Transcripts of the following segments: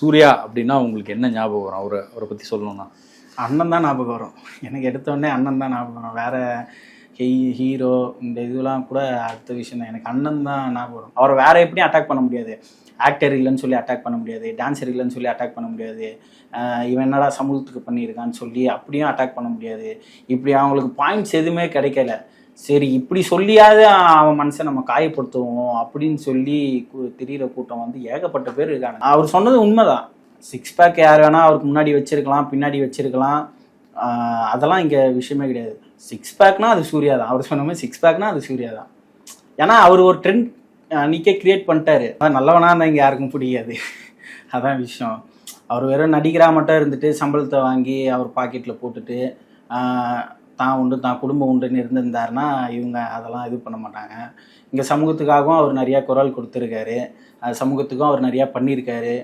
சூர்யா அப்படின்னா உங்களுக்கு என்ன ஞாபகம் வரும்? அவரை அவரை பற்றி சொல்லணும்னா. அண்ணன் தான் ஞாபகம் வரும். எனக்கு எடுத்த உடனே அண்ணன் தான் ஞாபகம் வரும். வேற ஹெய் ஹீரோ இந்த இதெல்லாம் கூட அடுத்த விஷயம் தான். எனக்கு அண்ணன் தான் ஞாபகம் வரும். அவரை வேற எப்படியும் அட்டாக் பண்ண முடியாது. ஆக்டர் இல்லைன்னு சொல்லி அட்டாக் பண்ண முடியாது. டான்ஸர் இல்லைன்னு சொல்லி அட்டாக் பண்ண முடியாது. இவன் என்னடா சமூகத்துக்கு பண்ணியிருக்கான்னு சொல்லி அப்படியும் அட்டாக் பண்ண முடியாது. இப்படி அவங்களுக்கு பாயிண்ட்ஸ் எதுவுமே கிடைக்கல. சரி இப்படி சொல்லியாவது அவன் மனசை நம்ம காயப்படுத்துவோம் அப்படின்னு சொல்லி கு- கூட்டம் வந்து ஏகப்பட்ட பேர் இருக்காங்க. அவர் சொன்னது உண்மைதான். சிக்ஸ் பேக் யார் வேணால் அவருக்கு முன்னாடி வச்சிருக்கலாம் பின்னாடி வச்சிருக்கலாம். அதெல்லாம் இங்கே விஷயமே கிடையாது. சிக்ஸ் பேக்னா அது சூர்யா தான். அவர் சொன்ன மாதிரி சிக்ஸ் பேக்னா அது சூர்யா தான். ஏன்னா அவர் ஒரு ட்ரெண்ட் அன்றைக்கே கிரியேட் பண்ணிட்டாரு. அதான் நல்லவனா இருந்தால் இங்கே யாருக்கும் பிடிக்காது. அதான் விஷயம். அவர் வெறும் நடிகராக மட்டும் இருந்துட்டு சம்பளத்தை வாங்கி அவர் பாக்கெட்டில் போட்டுட்டு தான் உண்டு தான் குடும்பம் உண்டுன்னு இருந்திருந்தாருன்னா இவங்க அதெல்லாம் இது பண்ண மாட்டாங்க. இங்கே சமூகத்துக்காகவும் அவர் நிறையா குரல் கொடுத்துருக்காரு. சமூகத்துக்கும் அவர் நிறையா பண்ணியிருக்காரு.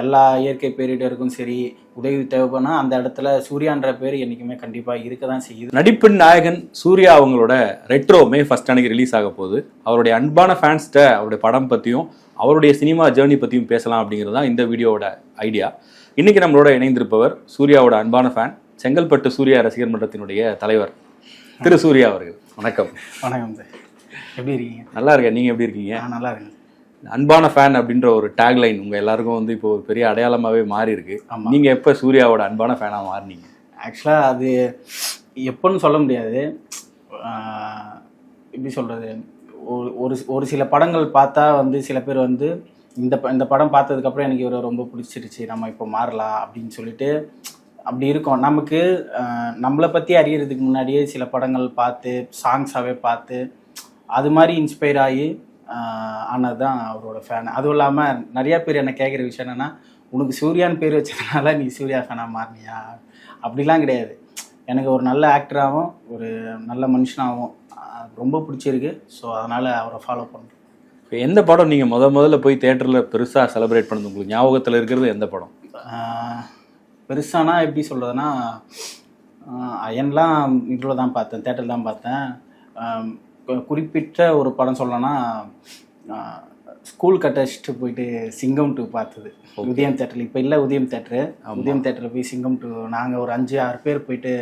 எல்லா இயற்கை பேரிடருக்கும் சரி உதவி தேவைப்படனா அந்த இடத்துல சூர்யான்ற பேர் என்றைக்குமே கண்டிப்பாக இருக்க தான் செய்யுது. நடிப்பின் நாயகன் சூர்யா அவங்களோட ரெட்ரோ மே ஃபர்ஸ்ட் அன்னைக்கு ரிலீஸ் ஆக போகுது. அவருடைய அன்பான ஃபேன்ஸ்கிட்ட அவருடைய படம் பற்றியும் அவருடைய சினிமா ஜேர்னி பற்றியும் பேசலாம் அப்படிங்கிறது தான் இந்த வீடியோவோட ஐடியா இன்றைக்கி நம்மளோட இணைந்திருப்பவர் சூர்யாவோட அன்பான ஃபேன் செங்கல்பட்டு சூர்யா ரசிகர் மன்றத்தினுடைய தலைவர் திரு சூர்யா அவர்கள். வணக்கம். வணக்கம் சார். எப்படி இருக்கீங்க? நல்லா இருக்கேன். நீங்கள் எப்படி இருக்கீங்க? நல்லா இருக்கேன் அன்பான ஃபேன் அப்படின்ற ஒரு டேக்லைன் உங்க எல்லாருக்கும் வந்து இப்போ ஒரு பெரிய அடையாளமாவே மாறி இருக்கு ஆமா. நீங்க எப்ப சூர்யாவோட அன்பான ஃபேனா மாறினீங்க? ஆக்சுவலாக அது எப்போன்னு சொல்ல முடியாது. எப்படி சொல்கிறது ஒரு ஒரு சில படங்கள் பார்த்தா வந்து சில பேர் வந்து இந்த இந்த படம் பார்த்ததுக்கப்புறம் எனக்கு இவரை ரொம்ப பிடிச்சிருச்சு. நம்ம இப்போ மாறலாம் அப்படின்னு சொல்லிட்டு அப்படி இருக்கும். நமக்கு நம்மளை பற்றி அறியறதுக்கு முன்னாடியே சில படங்கள் பார்த்து சாங்ஸாகவே பார்த்து அது மாதிரி இன்ஸ்பயர் ஆகி ஆனது தான் அவரோட ஃபேன் அதுவும் இல்லாமல் நிறையா பேர் என்ன கேட்குற விஷயம் என்னென்னா உனக்கு சூர்யான்னு பேர் வச்சதுனால நீ சூர்யா ஃபேனாக மாறினியா? அப்படிலாம் கிடையாது. எனக்கு ஒரு நல்ல ஆக்டராகவும் ஒரு நல்ல மனுஷனாகவும் ரொம்ப பிடிச்சிருக்கு. ஸோ அதனால் அவரை ஃபாலோ பண்ணுறேன் இப்போ எந்த படம் நீங்க முத முதல்ல போய் தியேட்டர்ல பெருசா செலிப்ரேட் பண்ணது? உங்களுக்கு ஞாபகத்துல இருக்கிறது எந்த படம்? பெருசானா எப்படி சொல்கிறதுனா அயன்லாம் இதில் தான் பார்த்தேன் தேட்டரில் தான் பார்த்தேன். குறிப்பிட்ட ஒரு படம் சொல்லணும்னா ஸ்கூல் கட்டடிச்சுட்டு போயிட்டு சிங்கம் டூ பார்த்தது. உதயம் தேட்டரில் இப்போ இல்லை உதயம் தேட்டரு உதயம் தேட்டரில் போய் சிங்கம் டூ நாங்கள் ஒரு அஞ்சு ஆறு பேர் போயிட்டு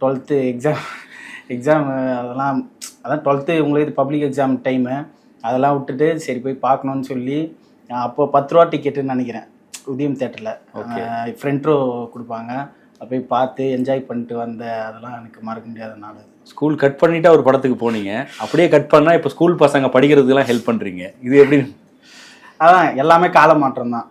டுவெல்த்து எக்ஸாம் எக்ஸாம் அதெல்லாம் அதான் டுவெல்த்து உங்களுக்கு பப்ளிக் எக்ஸாம் டைமு அதெல்லாம் விட்டுட்டு சரி போய் பார்க்கணுன்னு சொல்லி அப்போ பத்து ரூபா டிக்கெட்டுன்னு நினைக்கிறேன். உதயம் தேட்டரில். ஃப்ரண்ட் ரோ கொடுப்பாங்க. அப்ப போய் பார்த்து என்ஜாய் பண்ணிட்டு வந்த அதெல்லாம் எனக்கு மறக்க முடியாத நாள். ஸ்கூல் கட் பண்ணிட்டா ஒரு படத்துக்கு போனீங்க. அப்படியே கட் பண்ணா இப்போ ஸ்கூல் பசங்க படிக்கிறதுக்கெல்லாம் ஹெல்ப் பண்றீங்க. இது எப்படி? அதான் எல்லாமே கால மாற்றம் தான்.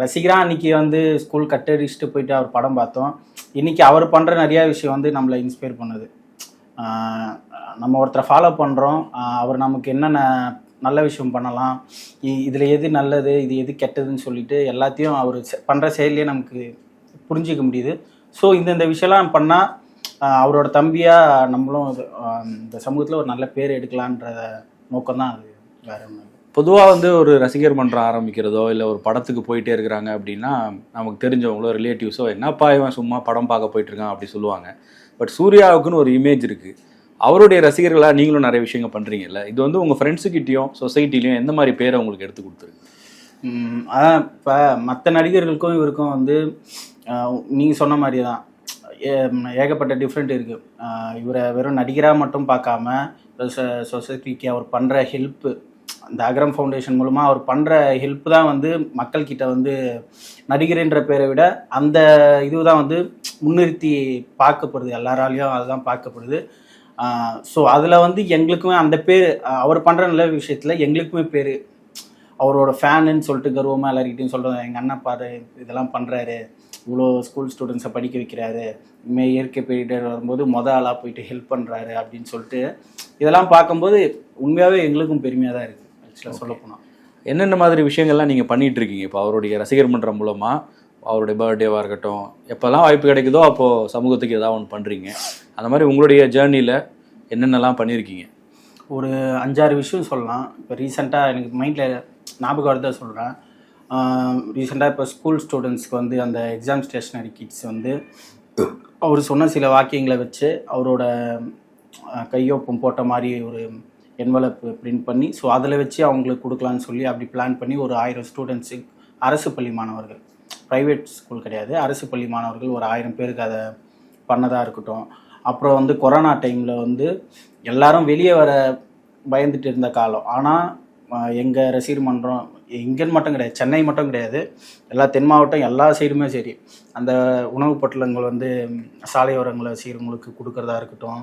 ரசிகரா அன்னைக்கு வந்து ஸ்கூல் கட்டடிச்சுட்டு போயிட்டு அவர் படம் பார்த்தோம். இன்னைக்கு அவர் பண்ணுற நிறையா விஷயம் வந்து நம்மளை இன்ஸ்பயர் பண்ணுது. நம்ம ஒருத்தரை ஃபாலோ பண்ணுறோம் அவர் நமக்கு என்னென்ன நல்ல விஷயம் பண்ணலாம். இதில் எது நல்லது இது எது கெட்டதுன்னு சொல்லிட்டு எல்லாத்தையும் அவர் பண்ணுற செயல்லையே நமக்கு புரிஞ்சிக்க முடியுது. ஸோ இந்தந்த விஷயம்லாம் பண்ணால் அவரோட தம்பியாக நம்மளும் இந்த சமூகத்தில் ஒரு நல்ல பேர் எடுக்கலான்ற நோக்கம் தான் அது வேறு ஒன்று பொதுவாக வந்து ஒரு ரசிகர் மன்றம் ஆரம்பிக்கிறதோ இல்லை ஒரு படத்துக்கு போயிட்டே இருக்கிறாங்க அப்படின்னா நமக்கு தெரிஞ்சவங்களோ ரிலேட்டிவ்ஸோ என்னப்பா இவன் சும்மா படம் பார்க்க போயிட்டுருக்கான் அப்படி சொல்லுவாங்க. பட் சூர்யாவுக்குன்னு ஒரு இமேஜ் இருக்குது அவருடைய ரசிகர்களாக நீங்களும் நிறைய விஷயங்கள் பண்ணுறீங்கல்ல இது வந்து உங்கள் ஃப்ரெண்ட்ஸுக்கிட்டையும் சொசைட்டிலையும் எந்த மாதிரி பேரை உங்களுக்கு எடுத்து கொடுத்துருக்கு? அதான் இப்போ மற்ற நடிகர்களுக்கும் இவருக்கும் வந்து நீங்கள் சொன்ன மாதிரி தான் ஏ- ஏகப்பட்ட டிஃப்ரெண்ட் இருக்குது இவரை வெறும் நடிகராக மட்டும் பார்க்காம சொசைட்டிக்கு அவர் பண்ணுற ஹெல்ப்பு அந்த அகரம் ஃபவுண்டேஷன் மூலமாக அவர் பண்ணுற ஹெல்ப் தான் வந்து மக்கள்கிட்ட வந்து நடிகர்ன்ற பேரை விட அந்த இது தான் வந்து முன்னிறுத்தி பார்க்கப்படுது. எல்லாராலையும் அதுதான் பார்க்கப்படுது. ஸோ அதில் வந்து எங்களுக்குமே அந்த பேர் அவர் பண்ணுற நல்ல விஷயத்தில் எங்களுக்குமே பேர் அவரோட ஃபேனுன்னு சொல்லிட்டு கர்வமாக எல்லாருக்கிட்டையும் சொல்கிறோம் எங்கள் அண்ணன் பாரு இதெல்லாம் பண்ணுறாரு இவ்வளோ ஸ்கூல் ஸ்டூடெண்ட்ஸை படிக்க வைக்கிறாரு இனிமேல் இயற்கை பேரிடர் வரும்போது மொத ஆளாக போயிட்டு ஹெல்ப் பண்ணுறாரு அப்படின்னு சொல்லிட்டு இதெல்லாம் பார்க்கும்போது உண்மையாகவே எங்களுக்கும் பெருமையாக தான் இருக்குது ஆக்சுவலாக சொல்ல போனால் என்னென்ன மாதிரி விஷயங்கள்லாம் நீங்கள் பண்ணிட்டு இருக்கீங்க? இப்போ அவருடைய ரசிகர் மன்றம் மூலமாக அவருடைய பர்த்டேவாக இருக்கட்டும். எப்போல்லாம் வாய்ப்பு கிடைக்குதோ அப்போது சமூகத்துக்கு ஏதாவது ஒன்று பண்ணுறீங்க அந்த மாதிரி உங்களுடைய ஜேர்னியில் என்னென்னலாம் பண்ணியிருக்கீங்க ஒரு அஞ்சாறு விஷயம் சொல்லலாம். இப்போ ரீசெண்டாக எனக்கு மைண்டில் ஞாபகம் வரதை சொல்கிறேன் ரீசெண்டாக இப்போ ஸ்கூல் ஸ்டூடெண்ட்ஸ்க்கு வந்து அந்த எக்ஸாம் ஸ்டேஷ்னரி கிட்ஸ் வந்து அவர் சொன்ன சில வாக்கியங்களை வச்சு அவரோட கையொப்பம் போட்ட மாதிரி ஒரு என்வலப் பிரிண்ட் பண்ணி ஸோ அதில் வச்சு அவங்களுக்கு கொடுக்கலான்னு சொல்லி அப்படி பிளான் பண்ணி ஒரு ஆயிரம் ஸ்டூடெண்ட்ஸு அரசு பள்ளி மாணவர்கள் ப்ரைவேட் ஸ்கூல் கிடையாது. அரசு பள்ளி மாணவர்கள் ஒரு ஆயிரம் பேருக்கு அதை பண்ணதாக இருக்கட்டும். அப்புறம் வந்து கொரோனா டைமில் வந்து எல்லாரும் வெளியே வர பயந்துட்டு இருந்த காலம். ஆனால் எங்கள் ரசிகர் மன்றம் இங்கேன்னு மட்டும் கிடையாது சென்னை மட்டும் கிடையாது. எல்லா தென் மாவட்டம் எல்லா சைடுமே சரி. அந்த உணவுப் பொட்டலங்கள் வந்து சாலையோரங்களை செய்கிறவங்களுக்கு கொடுக்குறதா இருக்கட்டும்.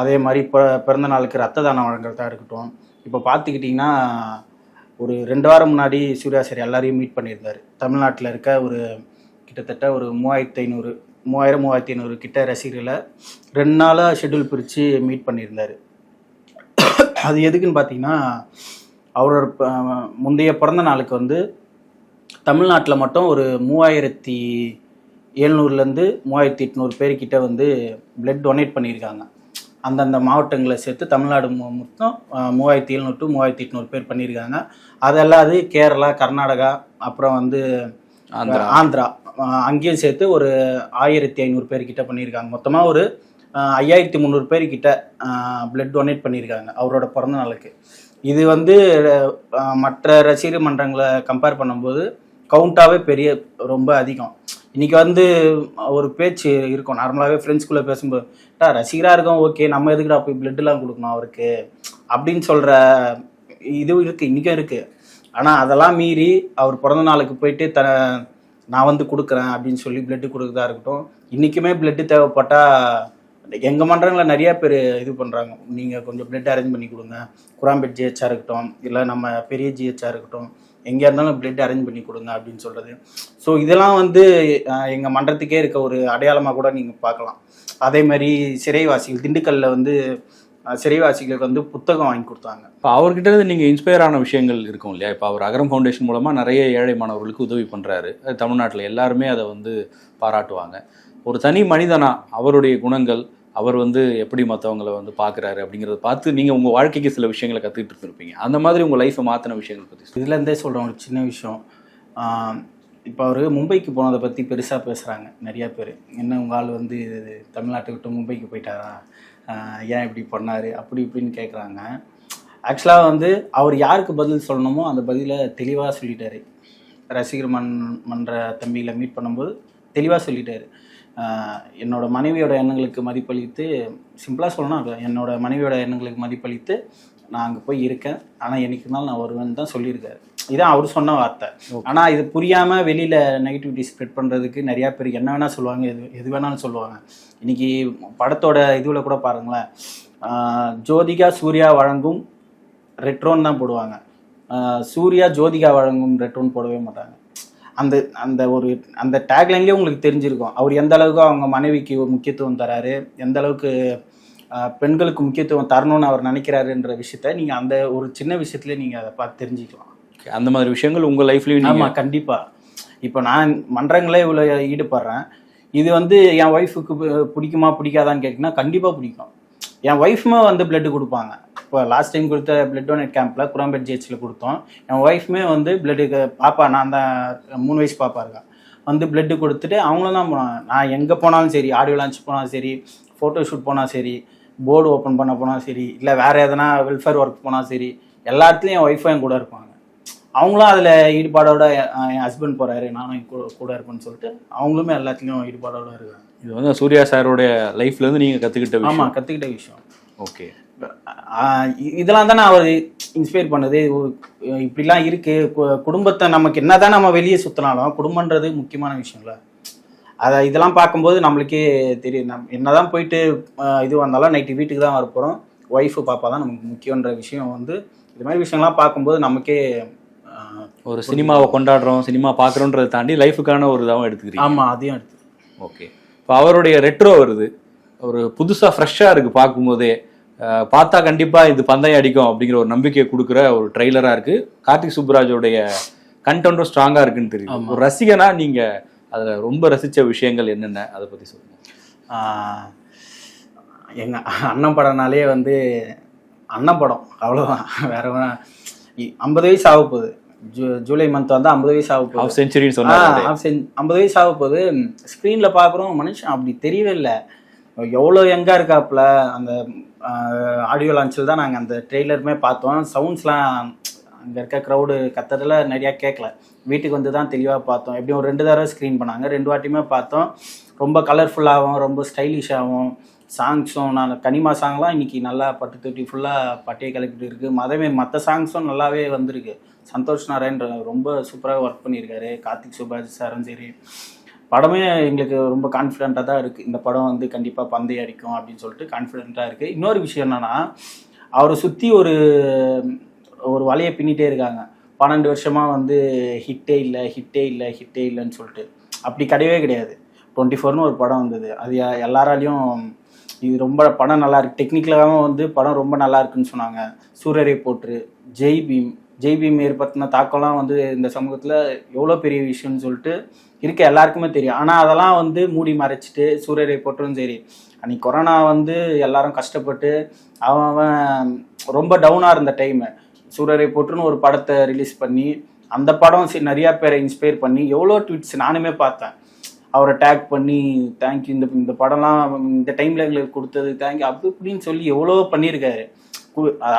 அதே மாதிரி இப்போ பிறந்த நாளுக்கு ரத்த தானம் வழங்குறதா இருக்கட்டும். இப்போ பார்த்துக்கிட்டிங்கன்னா ஒரு ரெண்டு வாரம் முன்னாடி சூர்யா சார் எல்லாரையும் மீட் பண்ணியிருந்தார். தமிழ்நாட்டில் இருக்க ஒரு கிட்டத்தட்ட ஒரு மூவாயிரத்து ஐநூறு மூவாயிரம் மூவாயிரத்தி ஐநூறு கிட்ட ரசிகர்களை ரெண்டு நாளாக ஷெட்யூல் பிரித்து மீட் பண்ணியிருந்தார். அது எதுக்குன்னு பார்த்தீங்கன்னா அவரோட முந்தைய பிறந்த நாளுக்கு வந்து தமிழ்நாட்டில் மட்டும் ஒரு மூவாயிரத்தி எழுநூறுலேருந்து மூவாயிரத்தி எட்நூறு பேர்கிட்ட வந்து பிளட் டொனேட் பண்ணியிருக்காங்க. அந்தந்த மாவட்டங்களை சேர்த்து தமிழ்நாடு மொத்தம் மூவாயிரத்தி எழுநூறு டு மூவாயிரத்தி எட்நூறு பேர் பண்ணியிருக்காங்க. அதல்லாது கேரளா கர்நாடகா அப்புறம் வந்து ஆந்திரா. அங்கேயும் சேர்த்து ஒரு ஆயிரத்தி ஐநூறு பேர்கிட்ட பண்ணியிருக்காங்க. மொத்தமாக ஒரு ஐயாயிரத்தி முந்நூறு பேர்கிட்ட பிளட் டொனேட் பண்ணியிருக்காங்க அவரோட பிறந்த நாளுக்கு. இது வந்து மற்ற ரசிகர் மன்றங்களை கம்பேர் பண்ணும்போது கவுண்டாகவே பெரிய ரொம்ப அதிகம். இன்னைக்கு வந்து ஒரு பேச்சு இருக்கும். நார்மலாகவே ஃப்ரெண்ட்ஸ்குள்ளே பேசும்போது "டா, இருக்கும் இருக்கோம் ஓகே நம்ம எதுக்குடா போய் பிளட்லாம் கொடுக்கணும் அவருக்கு? அப்படின்னு சொல்கிற இது இருக்குது இன்றைக்கும் இருக்குது ஆனால் அதெல்லாம் மீறி அவர் பிறந்த நாளுக்கு போயிட்டு த நான் வந்து கொடுக்குறேன் அப்படின்னு சொல்லி பிளட்டு கொடுக்குறதா இருக்கட்டும். இன்றைக்குமே பிளட்டு தேவைப்பட்டால் எங்கள் மன்றங்களில் நிறையா பேர் இது பண்ணுறாங்க நீங்கள் கொஞ்சம் பிளட் அரேஞ்ச் பண்ணி கொடுங்க. குராம்பேட் ஜிஹெச்சாக இருக்கட்டும் இல்லை நம்ம பெரிய ஜிஹெச்சாக இருக்கட்டும் எங்கே இருந்தாலும் பிளட் அரேஞ்ச் பண்ணி கொடுங்க அப்படின்னு சொல்கிறது ஸோ இதெல்லாம் வந்து எங்கள் மன்றத்துக்கே இருக்க ஒரு அடையாளமாக கூட நீங்கள் பார்க்கலாம். அதே மாதிரி சிறைவாசிகள் திண்டுக்கல்லில் வந்து சிறைவாசிகளுக்கு வந்து புத்தகம் வாங்கி கொடுத்தாங்க. இப்போ அவர்கிட்ட இருந்து நீங்கள் இன்ஸ்பயர் ஆன விஷயங்கள் இருக்கும் இல்லையா? இப்போ அவர் அகரம் ஃபவுண்டேஷன் மூலமாக நிறைய ஏழை மாணவர்களுக்கு உதவி பண்ணுறாரு தமிழ்நாட்டில் எல்லாருமே அதை வந்து பாராட்டுவாங்க. ஒரு தனி மனிதனா அவருடைய குணங்கள் அவர் வந்து எப்படி மற்றவங்களை வந்து பார்க்குறாரு அப்படிங்கிறத பார்த்து நீங்கள் உங்கள் வாழ்க்கைக்கு சில விஷயங்களை கற்றுக்கிட்டு இருப்பீங்க அந்த மாதிரி உங்கள் லைஃப்பை மாற்றின விஷயங்கள் பற்றி சொல்லுங்க. இதுலேருந்தே சொல்கிறேன் ஒரு சின்ன விஷயம். இப்போ அவர் மும்பைக்கு போனதை பற்றி பெருசாக பேசுகிறாங்க நிறையா பேர். என்ன உங்கள் ஆள் வந்து தமிழ்நாட்டை விட்டு மும்பைக்கு போயிட்டாரா? ஏன் இப்படி பண்ணார்? அப்படி இப்படின்னு கேட்குறாங்க ஆக்சுவலாக வந்து அவர் யாருக்கு பதில் சொல்லணுமோ அந்த பதிலை தெளிவாக சொல்லிட்டாரு. ரசிகர் மன் மன்ற தம்பிகளை மீட் பண்ணும்போது தெளிவாக சொல்லிட்டாரு. என்னோட மனைவியோட எண்ணங்களுக்கு மதிப்பளித்து சிம்பிளாக சொல்லணும் என்னோட மனைவியோட எண்ணங்களுக்கு மதிப்பளித்து நான் அங்கே போய் இருக்கேன். ஆனால் என்னைக்கு இருந்தாலும் நான் வருவேன்னு தான் சொல்லியிருக்காரு. இதான் அவர் சொன்ன வார்த்தை. ஆனால் இது புரியாமல் வெளியில் நெகட்டிவிட்டி ஸ்ப்ரெட் பண்ணுறதுக்கு நிறையா பேர் என்ன வேணால் சொல்லுவாங்க எது எது வேணாலும் சொல்லுவாங்க. இன்னைக்கு படத்தோட இதுவில் கூட பாருங்களேன். ஜோதிகா சூர்யா வழங்கும் ரெட்ரோன் தான் போடுவாங்க. சூர்யா ஜோதிகா வழங்கும் ரெட்ரோன் போடவே மாட்டாங்க. அந்த அந்த ஒரு அந்த டேக்லைன்லேயே உங்களுக்கு தெரிஞ்சிருக்கும். அவர் எந்த அளவுக்கு அவங்க மனைவிக்கு முக்கியத்துவம் தராரு எந்த அளவுக்கு பெண்களுக்கு முக்கியத்துவம் தரணும்னு அவர் நினைக்கிறாருன்ற விஷயத்த நீங்கள் அந்த ஒரு சின்ன விஷயத்துல நீங்கள் அதை பார்த்து தெரிஞ்சுக்கலாம். அந்த மாதிரி விஷயங்கள் உங்கள் லைஃப்லையும் ஆமா நீங்கள் கண்டிப்பா. இப்போ நான் மன்றங்களே இவ்வளோ ஈடுபடுறேன். இது வந்து என் ஒய்ஃபுக்கு பிடிக்குமா பிடிக்காதான்னு கேட்டிங்கன்னா கண்டிப்பா பிடிக்கும். என் ஒய்ஃபுமே வந்து பிளட் கொடுப்பாங்க. இப்போ லாஸ்ட் டைம் கொடுத்த பிளட் டொனேட் கேம்ப்ல குராம்பேட் ஜிஹெச்சில் கொடுத்தோம். என் ஒய்ஃபுமே வந்து பிளட்டுக்கு பாப்பா நான் தான் மூணு வயசு பாப்பா இருக்கா. வந்து பிளட்டு கொடுத்துட்டு அவங்களும் தான் போனாங்க. நான் எங்கே போனாலும் சரி ஆடியோ லான்ச் போனாலும் சரி ஃபோட்டோ ஷூட் போனால் சரி போர்டு ஓப்பன் பண்ண போனால் சரி இல்லை வேற எதனா வெல்ஃபேர் ஒர்க் போனால் சரி எல்லா இடத்துலையும் என் ஒய்ஃபும் என் கூட இருப்பாங்க. அவங்களும் அதில் ஈடுபாடோட என் ஹஸ்பண்ட் போகிறாரு நானும் என் கூட கூட இருப்பேன்னு சொல்லிட்டு அவங்களுமே எல்லாத்துலேயும் ஈடுபாடோட இருக்காங்க. இது வந்து சூர்யா சாரோடைய லைஃப்லேருந்து நீங்கள் கற்றுக்கிட்ட ஆமாம் கற்றுக்கிட்ட விஷயம். ஓகே இதெல்லாம் தானே அவர் இன்ஸ்பயர் பண்ணுது. இப்படிலாம் இருக்கு. குடும்பத்தை நமக்கு என்னதான் நம்ம வெளியே சுத்தினாலும் குடும்பன்றது முக்கியமான விஷயம்ல. அதை இதெல்லாம் பார்க்கும்போது நம்மளுக்கே தெரியும். நம் என்னதான் போயிட்டு இது வந்தாலும் நைட்டு வீட்டுக்கு தான் வரப்போகிறோம் ஒய்ஃபு பாப்பா தான் நமக்கு முக்கியன்ற விஷயம் வந்து இது மாதிரி விஷயங்கள்லாம் பார்க்கும்போது நமக்கே ஒரு சினிமாவை கொண்டாடுறோம் சினிமா பார்க்குறோன்றதை தாண்டி லைஃபுக்கான ஒரு இதாகவும் எடுத்துக்கிறீங்க. ஆமா அதையும் எடுத்து ஓகே. இப்போ அவருடைய ரெட்ரோ வருது. ஒரு புதுசாக ஃப்ரெஷ்ஷாக இருக்குது பார்க்கும்போதே. பார்த்தா கண்டிப்பாக இது பந்தயம் அடிக்கும் அப்படிங்கிற ஒரு நம்பிக்கையை கொடுக்குற ஒரு ட்ரெய்லராக இருக்குது கார்த்திக் சுப்புராஜோடைய கண்டென்ட்டும் ஸ்ட்ராங்காக இருக்குன்னு தெரியும் ஒரு ரசிகனா நீங்கள் அதில் ரொம்ப ரசித்த விஷயங்கள் என்னென்ன? அதை பற்றி சொல்லுங்கள் ஆஹ் எங்க அண்ணன் படம்னாலே வந்து அண்ணன் படம். அவ்வளோதான் வேற ஐம்பது வயசு ஆக போகுது. ஜூ ஜூலை மந்த் வந்து ஐம்பது வயசு ஆக போகுது. செஞ்சுரின்னு சொன்னாங்க ஐம்பது வயசு ஆக போகுது. ஸ்க்ரீனில் பார்க்குறோம் மனுஷன் அப்படி தெரியவே இல்லை. எவ்வளோ எங்கே இருக்காப்புல. அந்த ஆடியோ லான்ச்சில் தான் நாங்கள் அந்த ட்ரெய்லருமே பார்த்தோம். சவுண்ட்ஸ்லாம் அங்கே இருக்க க்ரௌடு கத்துறதுல நிறையா கேட்கல வீட்டுக்கு வந்து தான் தெளிவாக பார்த்தோம். எப்படியும் ஒரு ரெண்டு தடவை ஸ்க்ரீன் பண்ணாங்க. ரெண்டு வாட்டியுமே பார்த்தோம். ரொம்ப கலர்ஃபுல்லாகவும் ரொம்ப ஸ்டைலிஷாகவும் சாங்ஸும் நான் கனிமா சாங்லாம் இன்றைக்கி நல்லா பட்டு தொட்டி ஃபுல்லாக பட்டையை கலக்கிட்டு இருக்குது மதமே மற்ற சாங்ஸும் நல்லாவே வந்திருக்கு. சந்தோஷ் நாராயண் ரொம்ப சூப்பராக ஒர்க் பண்ணியிருக்காரு. கார்த்திக் சுபாஷ் சாரும் சரி. படமே எங்களுக்கு ரொம்ப கான்ஃபிடென்ட்டாக தான் இருக்குது இந்த படம் வந்து கண்டிப்பாக பந்தய அடிக்கும் அப்படின்னு சொல்லிட்டு கான்ஃபிடென்ட்டாக இருக்குது இன்னொரு விஷயம் என்னென்னா அவரை சுற்றி ஒரு ஒரு வலையை பின்னிட்டே இருக்காங்க. பன்னெண்டு வருஷமாக வந்து ஹிட்டே இல்லை ஹிட்டே இல்லை ஹிட்டே இல்லைன்னு சொல்லிட்டு. அப்படி கிடையவே கிடையாது. டுவெண்ட்டி ஃபோர்னு ஒரு படம் வந்தது. அது எல்லாராலையும் இது ரொம்ப படம் நல்லா இருக்கு. டெக்னிக்கலாகவும் வந்து படம் ரொம்ப நல்லா இருக்குன்னு சொன்னாங்க. சூரரை போற்று ஜெய் பீம் ஜெய் பீம் ஏற்படுத்தின தாக்கம்லாம் வந்து இந்த சமூகத்தில் எவ்வளோ பெரிய விஷயம்னு சொல்லிட்டு இருக்க எல்லாருக்குமே தெரியும். ஆனால் அதெல்லாம் வந்து மூடி மறைச்சிட்டு சூரியரை போட்டும் சரி அன்னைக்கு கொரோனா வந்து எல்லாரும் கஷ்டப்பட்டு அவன் அவன் ரொம்ப டவுனாக இருந்த டைமு சூரரை போட்டுன்னு ஒரு படத்தை ரிலீஸ் பண்ணி அந்த படம் சரி நிறையா பேரை இன்ஸ்பயர் பண்ணி எவ்வளோ ட்வீட்ஸ் நானுமே பார்த்தேன். அவரை டேக் பண்ணி தேங்க்யூ இந்த இந்த படம்லாம் இந்த டைமில் எங்களுக்கு கொடுத்தது தேங்க்யூ அப்படி இப்படின்னு சொல்லி எவ்வளோ பண்ணியிருக்காரு.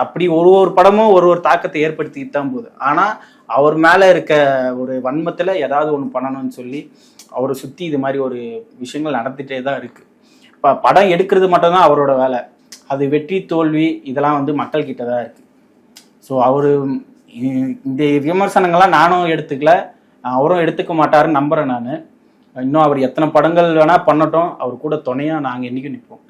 அப்படி ஒரு ஒரு படமும் ஒரு ஒரு தாக்கத்தை ஏற்படுத்திட்டு தான் போகுது. ஆனால் அவர் மேலே இருக்க ஒரு வன்மத்தில் ஏதாவது ஒன்று பண்ணணும்னு சொல்லி அவரை சுற்றி இது மாதிரி ஒரு விஷயங்கள் நடந்துகிட்டே தான் இருக்குது இப்போ படம் எடுக்கிறது மட்டும்தான் அவரோட வேலை. அது வெற்றி தோல்வி இதெல்லாம் வந்து மக்கள்கிட்ட தான் இருக்குது ஸோ அவர் இந்த விமர்சனங்கள்லாம் நானும் எடுத்துக்கல. அவரும் எடுத்துக்க மாட்டாருன்னு நம்புகிறேன் நான். இன்னும் அவர் எத்தனை படங்கள் வேணால் பண்ணட்டும். அவர் கூட துணையாக நாங்கள் என்றைக்கும் நிற்போம்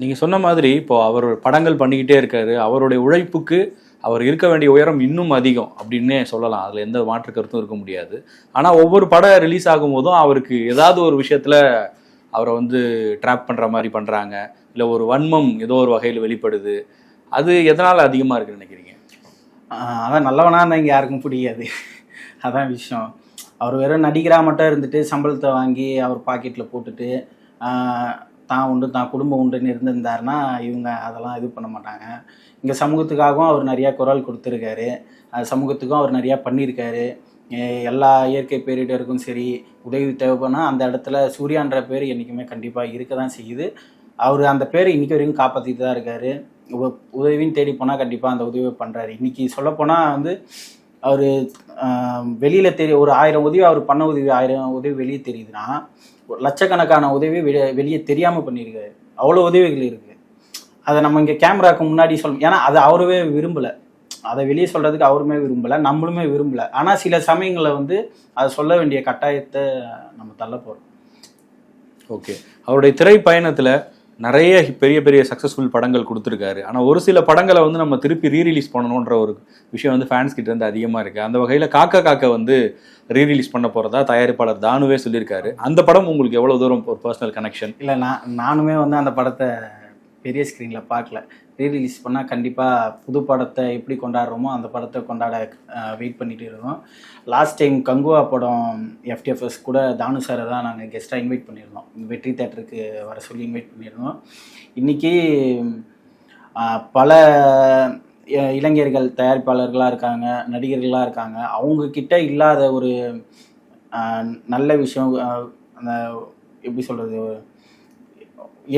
நீங்கள் சொன்ன மாதிரி இப்போ அவர் படங்கள் பண்ணிக்கிட்டே இருக்காரு. அவருடைய உழைப்புக்கு அவர் இருக்க வேண்டிய உயரம் இன்னும் அதிகம் அப்படின்னே சொல்லலாம். அதில் எந்த மாற்று கருத்தும் இருக்க முடியாது. ஆனால் ஒவ்வொரு படம் ரிலீஸ் ஆகும்போதும் அவருக்கு ஏதாவது ஒரு விஷயத்தில் அவரை வந்து ட்ராப் பண்ணுற மாதிரி பண்ணுறாங்க இல்லை ஒரு வன்மம் ஏதோ ஒரு வகையில் வெளிப்படுது. அது எதனால் அதிகமாக இருக்குன்னு நினைக்கிறீங்க? அதான் நல்லவனாக இருந்தால் இங்கே யாருக்கும் பிடிக்காது அதான் விஷயம். அவர் வெறும் நடிகராக மட்டும் இருந்துட்டு சம்பளத்தை வாங்கி அவர் பாக்கெட்டில் போட்டுட்டு தான் உண்டு தான் குடும்பம் உண்டுன்னு இருந்திருந்தாருன்னா இவங்க அதெல்லாம் இது பண்ண மாட்டாங்க. இங்கே சமூகத்துக்காகவும் அவர் நிறையா குரல் கொடுத்துருக்காரு. சமூகத்துக்கும் அவர் நிறையா பண்ணியிருக்காரு. எல்லா இயற்கை பேரிடருக்கும் சரி உதவி தேவைப்படனா அந்த இடத்துல சூர்யான்ற பேர் என்றைக்குமே கண்டிப்பாக இருக்க தான் செய்யுது. அவர் அந்த பேரை இன்றைக்கி வரைக்கும் காப்பாற்றிட்டு தான் இருக்காரு. உதவின்னு தேடி போனால் கண்டிப்பாக அந்த உதவியை பண்ணுறாரு இன்றைக்கி சொல்லப்போனால் வந்து அவர் வெளியில் தெரிய ஒரு ஆயிரம் உதவி அவர் பண்ண உதவி ஆயிரம் உதவி வெளியே தெரியுதுன்னா ஒரு லட்சக்கணக்கான உதவி வெளியே வெளியே தெரியாமல் பண்ணியிருக்காரு. அவ்வளோ உதவிகள் இருக்குது அதை நம்ம இங்கே கேமராக்கு முன்னாடி சொல்ல ஏன்னா அதை அவருமே விரும்பலை. அதை வெளியே சொல்கிறதுக்கு அவருமே விரும்பலை நம்மளுமே விரும்பலை. ஆனால் சில சமயங்களில் வந்து அதை சொல்ல வேண்டிய கட்டாயத்தை நம்ம தள்ள போகிறோம் ஓகே. அவருடைய திரை பயணத்துல நிறைய பெரிய பெரிய சக்ஸஸ்ஃபுல் படங்கள் கொடுத்துருக்காரு. ஆனால் ஒரு சில படங்களை வந்து நம்ம திருப்பி ரீரிலீஸ் பண்ணணுன்ற ஒரு விஷயம் வந்து ஃபேன்ஸ் கிட்ட இருந்து அதிகமாக இருக்கு. அந்த வகையில் காக்கா காக்கா வந்து ரீரிலீஸ் பண்ண போறதா தயாரிப்பாளர் தானுவே சொல்லியிருக்காரு. அந்த படம் உங்களுக்கு எவ்வளவு தூரம் ஒரு பர்சனல் கனெக்ஷன் இல்லை நான் நானுமே வந்து அந்த படத்தை பெரிய ஸ்க்ரீனில் பார்க்கல. ரீரிலீஸ் பண்ணால் கண்டிப்பாக புது படத்தை எப்படி கொண்டாடுறோமோ அந்த படத்தை கொண்டாட வெயிட் பண்ணிகிட்டு இருக்கோம் லாஸ்ட் டைம் கங்குவா படம் எஃப்டிஎஃப்எஸ் கூட தானு சாரை தான் நாங்கள் கெஸ்ட்டாக இன்வைட் பண்ணியிருந்தோம். வெற்றி தேட்டருக்கு வர சொல்லி இன்வைட் பண்ணியிருந்தோம். இன்றைக்கி பல இளைஞர்கள் தயாரிப்பாளர்களாக இருக்காங்க நடிகர்களாக இருக்காங்க. அவங்கக்கிட்ட இல்லாத ஒரு நல்ல விஷயம் அந்த எப்படி சொல்கிறது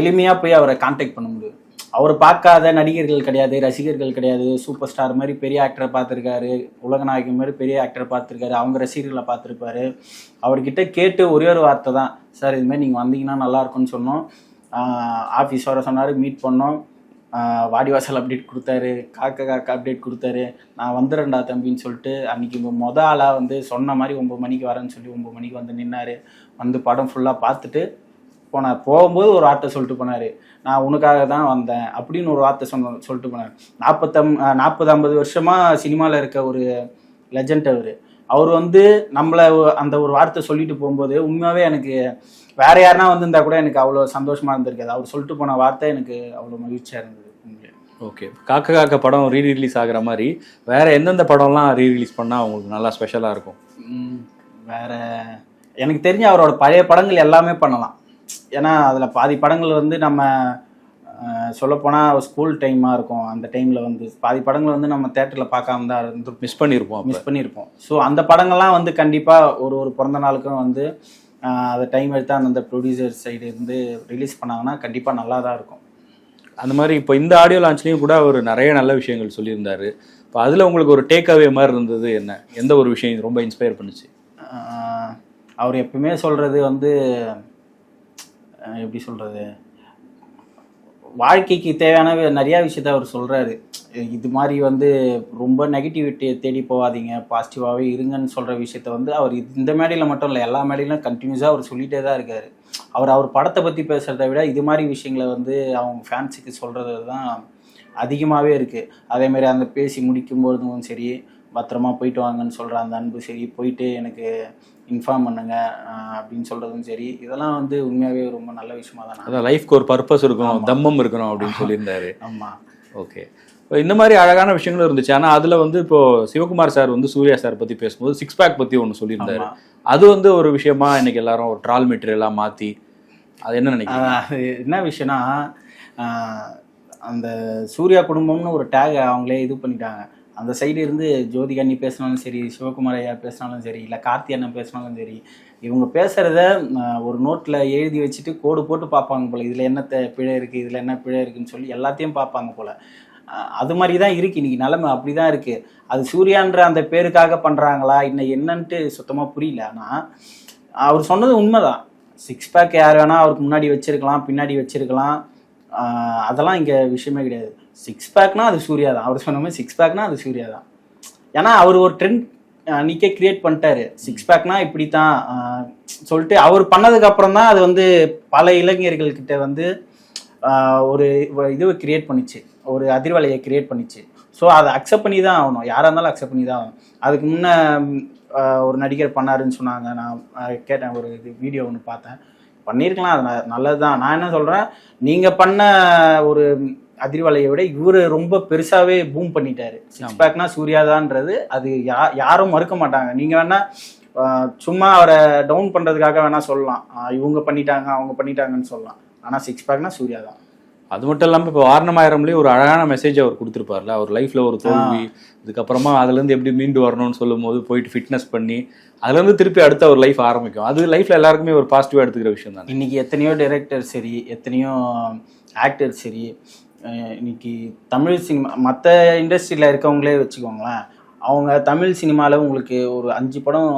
எளிமையாக போய் அவரை காண்டாக்ட் பண்ண முடியும். அவர் பார்க்காத நடிகர்கள் கிடையாது ரசிகர்கள் கிடையாது. சூப்பர் ஸ்டார் மாதிரி பெரிய ஆக்டரை பார்த்துருக்காரு. உலகநாயகன் மாதிரி பெரிய ஆக்டரை பார்த்துருக்காரு. அவங்க ரசிகர்களை பார்த்துருப்பாரு. அவர்கிட்ட கேட்டு ஒரே ஒரு வார்த்தை தான் சார் இதுமாதிரி நீங்கள் வந்தீங்கன்னா நல்லா இருக்கும்னு சொன்னோம். ஆஃபீஸ் வர சொன்னார் மீட் பண்ணோம். வாடிவாசல் அப்டேட் கொடுத்தாரு. காக்கா காக்கா அப்டேட் கொடுத்தாரு. நான் வந்துடுறேன்டா தம்பின்னு சொல்லிட்டு அன்றைக்கி மொதல் ஆளாக வந்து சொன்ன மாதிரி ஒம்பது மணிக்கு வரேன்னு சொல்லி ஒம்பது மணிக்கு வந்து நின்னார். வந்து படம் ஃபுல்லாக பார்த்துட்டு போனார் போகும்போது ஒரு வார்த்தை சொல்லிட்டு போனார். நான் உனக்காக தான் வந்தேன் அப்படின்னு ஒரு வார்த்தை சொன்ன சொல்லிட்டு போனார். நாற்பத்தம் நாற்பது ஐம்பது வருஷமாக சினிமாவில் இருக்க ஒரு லெஜண்ட் அவர். அவர் வந்து நம்மளை அந்த ஒரு வார்த்தை சொல்லிட்டு போகும்போது உண்மையாகவே எனக்கு வேற யாருனா வந்திருந்தா கூட எனக்கு அவ்வளோ சந்தோஷமா இருந்திருக்காது. அவர் சொல்லிட்டு போன வார்த்தை எனக்கு அவ்வளோ மகிழ்ச்சியாக இருந்தது. ஓகே. காக்கா காக்கா படம் ரீ ரிலீஸ் ஆகுற மாதிரி வேற எந்தெந்த படம்லாம் ரீ ரிலீஸ் பண்ணா உங்களுக்கு நல்லா ஸ்பெஷலா இருக்கும்? ம், வேற எனக்கு தெரிஞ்ச அவரோட பழைய படங்கள் எல்லாமே பண்ணலாம். ஏன்னா அதில் பாதி படங்கள் வந்து நம்ம சொல்லப்போனால் ஸ்கூல் டைமாக இருக்கும். அந்த டைமில் வந்து பாதி படங்கள் வந்து நம்ம தேட்டரில் பார்க்காம தான் இருந்து மிஸ் பண்ணியிருப்போம் மிஸ் பண்ணியிருப்போம் ஸோ அந்த படங்கள்லாம் வந்து கண்டிப்பாக ஒரு ஒரு பிறந்த நாளுக்கும் வந்து அதை டைம் எடுத்து அந்தந்த ப்ரொடியூசர் சைடு இருந்து ரிலீஸ் பண்ணாங்கன்னா கண்டிப்பாக நல்லா தான் இருக்கும். அந்த மாதிரி இப்போ இந்த ஆடியோ லான்ச்லேயும் கூட அவர் நிறைய நல்ல விஷயங்கள் சொல்லியிருந்தாரு. இப்போ அதில் உங்களுக்கு ஒரு டேக் அவே மாதிரி இருந்தது என்ன? எந்த ஒரு விஷயம் ரொம்ப இன்ஸ்பயர் பண்ணுச்சு? அவர் எப்பவுமே சொல்றது வந்து எப்படி சொல்கிறது வாழ்க்கைக்கு தேவையான நிறையா விஷயத்த அவர் சொல்கிறாரு இது மாதிரி வந்து ரொம்ப நெகட்டிவிட்டியை தேடி போகாதீங்க பாசிட்டிவாகவே இருங்கன்னு சொல்கிற விஷயத்த வந்து அவர் இந்த மேடையில் மட்டும் இல்லை எல்லா மேடையிலும் கண்டினியூஸாக அவர் சொல்லிகிட்டே தான் இருக்கார். அவர் அவர் படத்தை பற்றி பேசுகிறத விட இது மாதிரி விஷயங்களை வந்து அவங்க ஃபேன்ஸுக்கு சொல்கிறது தான் அதிகமாகவே இருக்குது அதேமாரி அந்த பேசி முடிக்கும்போதும் சரி பத்திரமா போயிட்டு வாங்கன்னு சொல்கிற அந்த அன்பு சரி போயிட்டு எனக்கு இன்ஃபார்ம் பண்ணுங்க அப்படின்னு சொல்கிறதும் சரி. இதெல்லாம் வந்து உண்மையாகவே ரொம்ப நல்ல விஷயமா தான் அதான் லைஃப்க்கு ஒரு பர்பஸ் இருக்கணும் தம்மம் இருக்கணும் அப்படின்னு சொல்லியிருந்தாரு. ஆமாம் ஓகே இந்த மாதிரி அழகான விஷயங்களும் இருந்துச்சு. ஆனால் அதில் வந்து இப்போ சிவகுமார் சார் வந்து சூர்யா சார் பற்றி பேசும்போது சிக்ஸ் பேக் பற்றி ஒன்று சொல்லியிருந்தாரு. அது வந்து ஒரு விஷயமா இன்னைக்கு எல்லாரும் ஒரு ட்ரால் மெட்டீரியலாக மாற்றி அது என்ன நினைக்கிறீங்க? அது என்ன விஷயம்னா அந்த சூர்யா குடும்பம்னு ஒரு டேக் அவங்களே இது பண்ணிட்டாங்க. அந்த சைடு இருந்து ஜோதிகா நீ பேசினாலும் சரி சிவகுமார் ஐயா பேசினாலும் சரி இல்லை கார்த்தி அண்ணன் பேசினாலும் சரி இவங்க பேசுகிறத ஒரு நோட்டில் எழுதி வச்சுட்டு கோடு போட்டு பார்ப்பாங்க போல். இதில் என்ன பிழை இருக்குது இதில் என்ன பிழை இருக்குன்னு சொல்லி எல்லாத்தையும் பார்ப்பாங்க போல். அது மாதிரி தான் இருக்குது இன்றைக்கி நிலமை அப்படி தான் இருக்குது அது சூர்யான்ற அந்த பேருக்காக பண்ணுறாங்களா இன்னும் என்னன்ட்டு சுத்தமாக புரியல. ஆனால் அவர் சொன்னது உண்மைதான். சிக்ஸ் பேக் யார் வேணால் அவருக்கு முன்னாடி வச்சுருக்கலாம் பின்னாடி வச்சுருக்கலாம். அதெல்லாம் இங்கே விஷயமே கிடையாது. சிக்ஸ் பேக்னா அது சூர்யா தான். அவர் சொன்ன மாதிரி சிக்ஸ் பேக்னா அது சூர்யா தான். ஏன்னா அவர் ஒரு ட்ரெண்ட் அன்றைக்கே கிரியேட் பண்ணிட்டாரு. சிக்ஸ் பேக்னா இப்படி தான் சொல்லிட்டு அவர் பண்ணதுக்கு அப்புறம் தான் அது வந்து பல இளைஞர்கள்கிட்ட வந்து ஒரு இதுவை கிரியேட் பண்ணிச்சு. ஒரு அதிர்வலையை கிரியேட் பண்ணிச்சு. ஸோ அதை அக்செப்ட் பண்ணி தான் ஆகணும். யாராக இருந்தாலும் அக்செப்ட் பண்ணி தான் ஆகணும். அதுக்கு முன்னே ஒரு நடிகர் பண்ணாருன்னு சொன்னாங்க. நான் கேட்டேன் ஒரு இது வீடியோ ஒன்று பார்த்தேன். பண்ணியிருக்கலாம் அது ந- நல்லது தான் நான் என்ன சொல்கிறேன் நீங்கள் பண்ண ஒரு அதிர்வலையை விட இவர் ரொம்ப பெருசாகவே பூம் பண்ணிட்டாரு. சிக்ஸ் பேக்னா சூர்யாதான்றது அது யா யாரும் மறுக்க மாட்டாங்க. நீங்கள் வேணா சும்மா அவரை டவுன் பண்ணுறதுக்காக வேணா சொல்லலாம். இவங்க பண்ணிட்டாங்க அவங்க பண்ணிட்டாங்கன்னு சொல்லலாம். ஆனால் சிக்ஸ் பேக்னா சூர்யா தான் அது மட்டும் இல்லாமல் இப்போ வாரணமாயிரம்லேயே ஒரு அழகான மெசேஜ் அவர் கொடுத்துருப்பார்ல. அவர் லைஃப்பில் ஒரு தோல்வி இதுக்கப்புறமா அதுலேருந்து எப்படி மீண்டு வரணும்னு சொல்லும்போது போயிட்டு ஃபிட்னஸ் பண்ணி அதுலேருந்து திருப்பி அடுத்த ஒரு லைஃப் ஆரம்பிக்கும். அது லைஃப்பில் எல்லாருக்குமே ஒரு பாசிட்டிவாக எடுத்துக்கிற விஷயம் தானே இன்னைக்கு எத்தனையோ டைரக்டர் சரி எத்தனையோ ஆக்டர் சரி இன்னைக்கு தமிழ் சினிமா மற்ற இண்டஸ்ட்ரியில் இருக்கவங்களே வச்சுக்கோங்களேன். அவங்க தமிழ் சினிமாவில் உங்களுக்கு ஒரு அஞ்சு படம்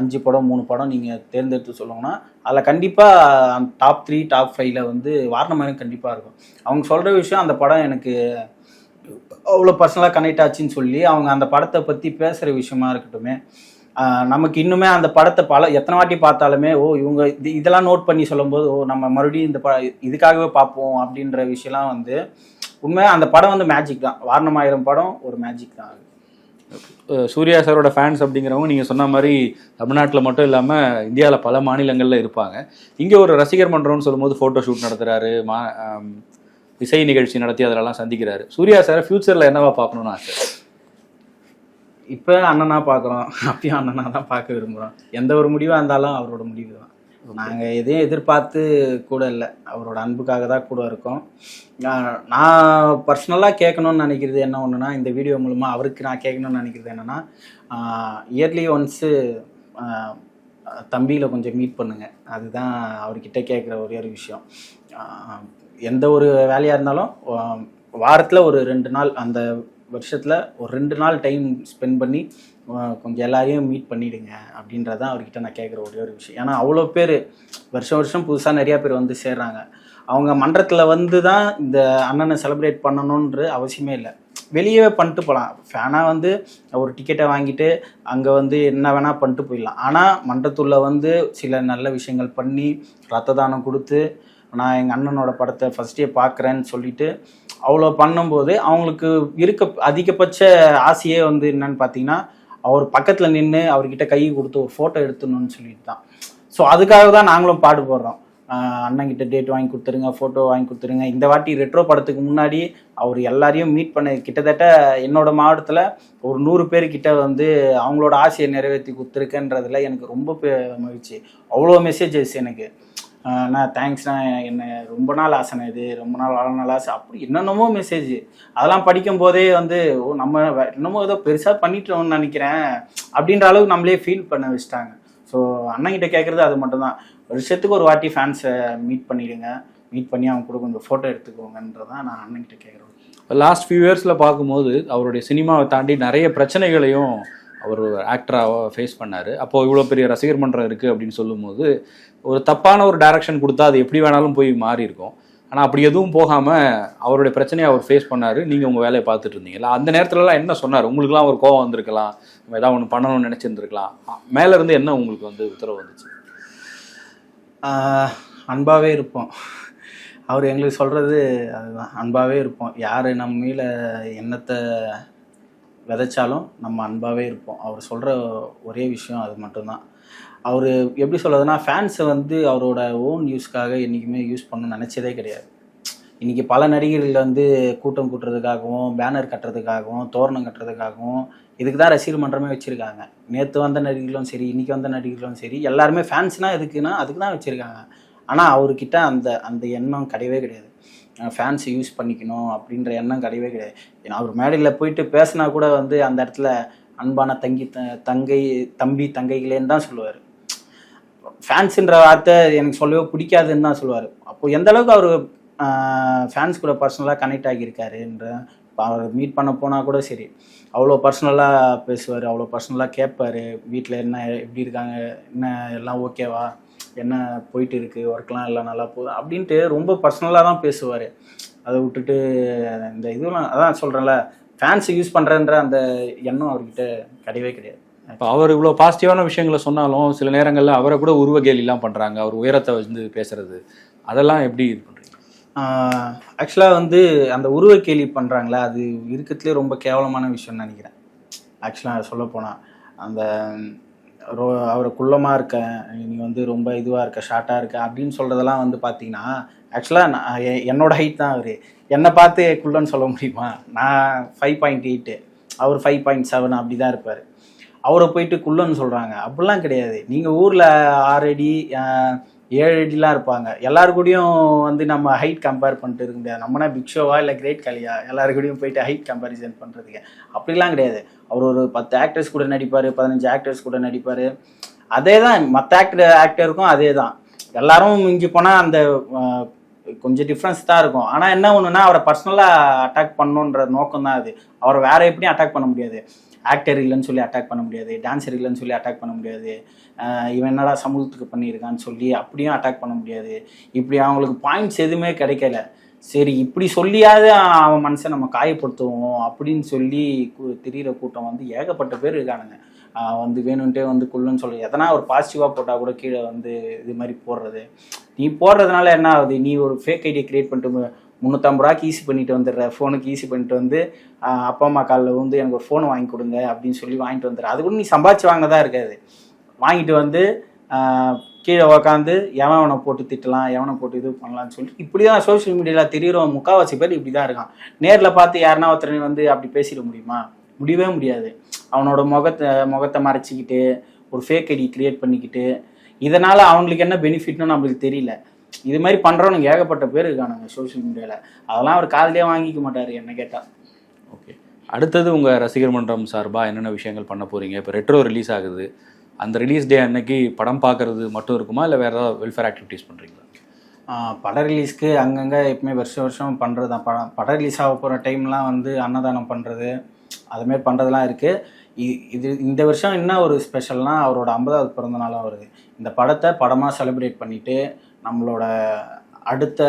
அஞ்சு படம் மூணு படம் நீங்கள் தேர்ந்தெடுத்து சொல்லுங்கன்னா அதில் கண்டிப்பாக டாப் த்ரீ டாப் ஃபைவ்ல வந்து வாரணமாயிரம் கண்டிப்பாக இருக்கும். அவங்க சொல்கிற விஷயம் அந்த படம் எனக்கு அவ்வளோ பர்சனலாக கனெக்ட் ஆச்சுன்னு சொல்லி அவங்க அந்த படத்தை பற்றி பேசுகிற விஷயமா இருக்கட்டுமே. நமக்கு இன்னுமே அந்த படத்தை பல எத்தனை வாட்டி பார்த்தாலுமே ஓ இவங்க இது இதெல்லாம் நோட் பண்ணி சொல்லும்போது ஓ நம்ம மறுபடியும் இந்த ப இதுக்காகவே பார்ப்போம் அப்படின்ற விஷயம்லாம் வந்து உண்மையாக அந்த படம் வந்து மேஜிக் தான். வாரணமாயிரம் படம் ஒரு மேஜிக் தான் சூர்யா சாரோட ஃபேன்ஸ் அப்படிங்கிறவங்க நீங்கள் சொன்ன மாதிரி தமிழ்நாட்டில் மட்டும் இல்லாமல் இந்தியாவில் பல மாநிலங்களில் இருப்பாங்க. இங்கே ஒரு ரசிகர் மன்றம்னு சொல்லும்போது ஃபோட்டோ ஷூட் நடத்துகிறாரு மா இசை நிகழ்ச்சி நடத்தி அதிலெல்லாம் சந்திக்கிறாரு. சூர்யா சாரை ஃப்யூச்சரில் என்னவா பார்க்கணும்னு ஆசை? இப்போ அண்ணனா பார்க்குறோம் அப்பயும் அண்ணனா தான் பார்க்க விரும்புகிறோம் எந்த ஒரு முடிவாக இருந்தாலும் அவரோட முடிவு தான். நாங்கள் எதையும் எதிர்பார்த்து கூட இல்லை. அவரோட அன்புக்காக தான் கூட இருக்கோம். நான் நான் பர்சனலாக கேட்கணும்னு நினைக்கிறது என்ன ஒன்றுனா இந்த வீடியோ மூலமாக அவருக்கு நான் கேட்கணும்னு நினைக்கிறது என்னென்னா இயர்லி ஒன்ஸு தம்பியில் கொஞ்சம் மீட் பண்ணுங்க. அதுதான் அவர்கிட்ட கேட்குற ஒரே ஒரு விஷயம். எந்த ஒரு வேலையாக இருந்தாலும் வாரத்தில் ஒரு ரெண்டு நாள் அந்த வருஷத்தில் ஒரு ரெண்டு நாள் டைம் ஸ்பெண்ட் பண்ணி கொஞ்சம் எல்லாரையும் மீட் பண்ணிவிடுங்க அப்படின்றதான் அவர்கிட்ட நான் கேட்குற ஒரே ஒரு விஷயம். ஏன்னா அவ்வளோ பேர் வருஷம் வருஷம் புதுசாக நிறையா பேர் வந்து சேர்றாங்க. அவங்க மன்றத்தில் வந்து தான் இந்த அண்ணனை செலிப்ரேட் பண்ணணுன்ற அவசியமே இல்லை. வெளியே பண்ணிட்டு போகலாம் ஃபேனாக வந்து ஒரு டிக்கெட்டை வாங்கிட்டு அங்கே வந்து என்ன வேணால் பண்ணிட்டு போயிடலாம். ஆனால் மன்றத்துள்ள வந்து சில நல்ல விஷயங்கள் பண்ணி ரத்த தானம் கொடுத்து நான் எங்கள் அண்ணனோட படத்தை ஃபஸ்ட்டே பார்க்குறேன்னு சொல்லிட்டு அவ்வளோ பண்ணும்போது அவங்களுக்கு இருக்க அதிகபட்ச ஆசையே வந்து என்னன்னு பார்த்தீங்கன்னா அவர் பக்கத்தில் நின்று அவர்கிட்ட கை கொடுத்து ஒரு ஃபோட்டோ எடுத்துடணும்னு சொல்லிட்டு தான் ஸோ அதுக்காக தான் நாங்களும் பாடுபடுறோம் அண்ணங்கிட்ட டேட் வாங்கி கொடுத்துருங்க ஃபோட்டோ வாங்கி கொடுத்துருங்க. இந்த வாட்டி ரெட்ரோ படத்துக்கு முன்னாடி அவர் எல்லாரையும் மீட் பண்ண கிட்டத்தட்ட என்னோட மாவட்டத்தில் ஒரு நூறு பேர்கிட்ட வந்து அவங்களோட ஆசையை நிறைவேற்றி கொடுத்துருக்கேன்றதுல எனக்கு ரொம்ப பெ- மகிழ்ச்சி. அவ்வளோ மெசேஜஸ் எனக்கு. அண்ணா தேங்க்ஸ்ண்ணா என்ன ரொம்ப நாள் ஆசைண்ணா இது. ரொம்ப நாள் வள நாள் ஆசை. அப்படி என்னென்னமோ மெசேஜ் அதெல்லாம் படிக்கும் போதே வந்து ஓ நம்ம என்னமோ ஏதோ பெருசாக பண்ணிட்டோம்னு நினைக்கிறேன். அப்படின்ற அளவுக்கு நம்மளே ஃபீல் பண்ண வச்சுட்டாங்க. ஸோ அண்ணங்கிட்ட கேட்குறது அது மட்டும்தான். வருஷத்துக்கு ஒரு வாட்டி ஃபேன்ஸை மீட் பண்ணிடுங்க. மீட் பண்ணி அவங்க கூட கொஞ்சம் ஃபோட்டோ எடுத்துக்கோங்கன்றதான் நான் அண்ணங்கிட்ட கேட்குறேன் லாஸ்ட் ஃபியூ இயர்ஸில் பார்க்கும்போது அவருடைய சினிமாவை தாண்டி நிறைய பிரச்சனைகளையும் அவர் ஆக்டராக ஃபேஸ் பண்ணார். அப்போது இவ்வளோ பெரிய ரசிகர் மன்றம் இருக்குது அப்படின்னு சொல்லும்போது ஒரு தப்பான ஒரு டைரக்ஷன் கொடுத்தா அது எப்படி வேணாலும் போய் மாறி இருக்கும் ஆனால் அப்படி எதுவும் போகாமல் அவருடைய பிரச்சனையை அவர் ஃபேஸ் பண்ணார். நீங்கள் உங்கள் வேலையை பார்த்துட்டு இருந்தீங்களா அந்த நேரத்துலலாம் என்ன சொன்னார்? உங்களுக்குலாம் ஒரு கோவம் வந்திருக்கலாம். நம்ம ஏதாவது ஒன்று பண்ணணும்னு நினச்சிருந்துருக்கலாம். மேலேருந்து என்ன உங்களுக்கு வந்து உத்தரவு வந்துச்சு? அன்பாகவே இருப்போம். அவர் எங்களுக்கு சொல்கிறது அதுதான். அன்பாகவே இருப்போம். யார் நம்ம மேலே என்னத்தை விதைச்சாலும் நம்ம அன்பாகவே இருப்போம். அவர் சொல்கிற ஒரே விஷயம் அது மட்டும்தான். அவர் எப்படி சொல்கிறதுனா ஃபேன்ஸை வந்து அவரோட ஓன் யூஸ்க்காக என்றைக்குமே யூஸ் பண்ணணும்னு நினச்சதே கிடையாது. இன்றைக்கி பல நடிகர்கள் வந்து கூட்டம் கூட்டுறதுக்காகவும் பேனர் கட்டுறதுக்காகவும் தோரணம் கட்டுறதுக்காகவும் இதுக்கு தான் ரசிகர் மன்றமே வச்சுருக்காங்க. நேற்று வந்த நடிகர்களும் சரி இன்றைக்கி வந்த நடிகர்களும் சரி எல்லாருமே ஃபேன்ஸ்னால் எதுக்குன்னா அதுக்கு தான் வச்சுருக்காங்க. ஆனால் அவர்கிட்ட அந்த அந்த எண்ணம் கிடையவே கிடையாது. ஃபேன்ஸ் யூஸ் பண்ணிக்கணும் அப்படின்ற எண்ணம் கிடையவே கிடையாது. ஏன்னா அவர் மேடையில் போயிட்டு பேசினா கூட வந்து அந்த இடத்துல அன்பான தங்கி த- தங்கை தம்பி தங்கைகளேன்னு தான் சொல்லுவார். ஃபேன்ஸுன்ற வார்த்தை எனக்கு சொல்லவே பிடிக்காதுன்னு தான் சொல்லுவார். அப்போ எந்த அளவுக்கு அவர் ஃபேன்ஸ் கூட பர்சனலாக கனெக்ட் ஆகியிருக்காருன்ற அவர் மீட் பண்ண போனால் கூட சரி. அவ்வளோ பர்சனலாக பேசுவார் அவ்வளோ பர்சனலாக கேட்பார் வீட்டில் என்ன எப்படி இருக்காங்க என்ன எல்லாம் ஓகேவா என்ன போயிட்டு இருக்கு ஒர்க்லாம் எல்லாம் நல்லா போகுது அப்படின்ட்டு ரொம்ப பர்சனலாக தான் பேசுவார். அதை விட்டுட்டு இந்த இதெல்லாம் அதான் சொல்கிறேன்ல ஃபேன்ஸ் யூஸ் பண்ணுறன்ற அந்த எண்ணம் அவர்கிட்ட கிடையவே கிடையாது. இப்போ அவர் இவ்வளோ பாசிட்டிவான விஷயங்களை சொன்னாலும் சில நேரங்களில் அவரை கூட உருவ கேலிலாம் பண்ணுறாங்க அவர் உயரத்தை வந்து பேசுறது. அதெல்லாம் எப்படி இது பண்ணுறீங்க ஆக்சுவலாக வந்து அந்த உருவ கேலி பண்ணுறாங்களே அது இருக்கிறதுலே ரொம்ப கேவலமான விஷயம்னு நினைக்கிறேன். ஆக்சுவலாக சொல்ல போனால் அந்த அவர் குள்ளமாக இருக்க நீ வந்து ரொம்ப இதுவாக இருக்க ஷார்ட்டாக இருக்க அப்படின்னு சொல்கிறதெல்லாம் வந்து பார்த்தீங்கன்னா ஆக்சுவலாக நான் என்னோடய என்னோட ஹைட் தான் அவர். என்னை பார்த்து குள்ளன்னு சொல்ல முடியுமா? நான் ஃபைவ் பாயிண்ட் எயிட்டு அவர் ஃபைவ் பாயிண்ட் செவன் அப்படி தான் இருப்பார். அவரை போயிட்டு குள்ளன்னு சொல்கிறாங்க அப்படிலாம் கிடையாது. நீங்கள் ஊரில் ஆறு அடி ஏழு அடிலாம் இருப்பாங்க. எல்லாரு கூடயும் வந்து நம்ம ஹைட் கம்பேர் பண்ணிட்டு இருக்க முடியாது. நம்மனா பிக் ஷோவா இல்லை கிரேட் கலியா எல்லாரு கூடயும் போயிட்டு ஹைட் கம்பேரிசன் பண்ணுறதுக்கு அப்படிலாம் கிடையாது. அவர் ஒரு பத்து ஆக்டர்ஸ் கூட நடிப்பார் பதினஞ்சு ஆக்டர்ஸ் கூட நடிப்பார். அதே தான் மற்ற ஆக்டர் ஆக்டருக்கும் அதே தான் எல்லாரும் இங்கே போனால் அந்த கொஞ்சம் டிஃப்ரென்ஸ் தான் இருக்கும். ஆனால் என்ன ஒன்றுனா அவரை பர்சனலாக அட்டாக் பண்ணணுன்ற நோக்கம் தான் அது. அவரை வேற எப்படியும் அட்டாக் பண்ண முடியாது. ஆக்டர் இல்லைன்னு சொல்லி அட்டாக் பண்ண முடியாது டான்ஸர் இல்லைன்னு சொல்லி அட்டாக் பண்ண முடியாது. இவன் என்னடா சமூகத்துக்கு பண்ணியிருக்கான்னு சொல்லி அப்படியும் அட்டாக் பண்ண முடியாது. இப்படி அவங்களுக்கு பாயிண்ட்ஸ் எதுவுமே கிடைக்கல. சரி இப்படி சொல்லியாவது அவன் மனசை நம்ம காயப்படுத்துவோம் அப்படின்னு சொல்லி கு- திரியிற கூட்டம் வந்து ஏகப்பட்ட பேர் இருக்கானுங்க. வந்து வேணும்ன்ட்டே வந்து கொள்ளுன்னு சொல்லி எதனா ஒரு பாசிட்டிவாக போட்டால் கூட கீழே வந்து இது மாதிரி போடுறது. நீ போடுறதுனால என்ன ஆகுது? நீ ஒரு ஃபேக் ஐடியை கிரியேட் பண்ணிட்டு முந்நூற்றம்பது ரூபாய்க்கு ஈஸி பண்ணிட்டு வந்துடுற ஃபோனுக்கு ஈஸி பண்ணிட்டு வந்து அப்பா அம்மா காலில் வந்து எனக்கு ஒரு ஃபோன் வாங்கி கொடுங்க அப்படின்னு சொல்லி வாங்கிட்டு வந்துடுற அது கூட நீ சம்பாதிச்சு வாங்கினதா இருக்காது. வாங்கிட்டு வந்து கீழே உக்காந்து எவனை போட்டு திட்டலாம் எவனை போட்டு இது பண்ணலாம்னு சொல்லி இப்படி தான் சோஷியல் மீடியாவில் தெரிகிற முக்கால்வாசி பேர் இப்படி தான் இருக்கான். நேரில் பார்த்து யாருன்னா ஒருத்தனை வந்து அப்படி பேசிட முடியுமா? முடியவே முடியாது. அவனோட முகத்தை முகத்தை மறைச்சிக்கிட்டு ஒரு ஃபேக் ஐடி கிரியேட் பண்ணிக்கிட்டு இதனால் அவங்களுக்கு என்ன பெனிஃபிட்னு நம்மளுக்கு தெரியல. இது மாதிரி பண்ணுறவனுங்க ஏகப்பட்ட பேர் இருக்கானுங்க சோஷியல் மீடியாவில் அதெல்லாம் அவர் காதுலயே வாங்கிக்க மாட்டார் என்ன கேட்டால் ஓகே அடுத்தது உங்கள் ரசிகர் மன்றம் சார்பாக என்னென்ன விஷயங்கள் பண்ண போகிறீங்க இப்போ ரெட்ரோ ரிலீஸ் ஆகுது. அந்த ரிலீஸ் டே அன்னைக்கு படம் பார்க்கறது மட்டும் இருக்குமா? இல்லை வேறு ஏதாவது வெல்ஃபேர் ஆக்டிவிட்டீஸ் பண்ணுறீங்களா ஆஹ் பட ரிலீஸ்க்கு அங்கங்கே எப்பவுமே வருஷம் வருஷம் பண்ணுறது தான் படம் படம் ரிலீஸ் ஆக போகிற டைம்லாம் வந்து அன்னதானம் பண்ணுறது அதுமாரி பண்ணுறதுலாம் இருக்குது இது இந்த வருஷம் என்ன ஒரு ஸ்பெஷல்னா அவரோட ஐம்பதாவது பிறந்த நாளாக வருது. இந்த படத்தை படமாக செலிப்ரேட் பண்ணிவிட்டு நம்மளோட அடுத்த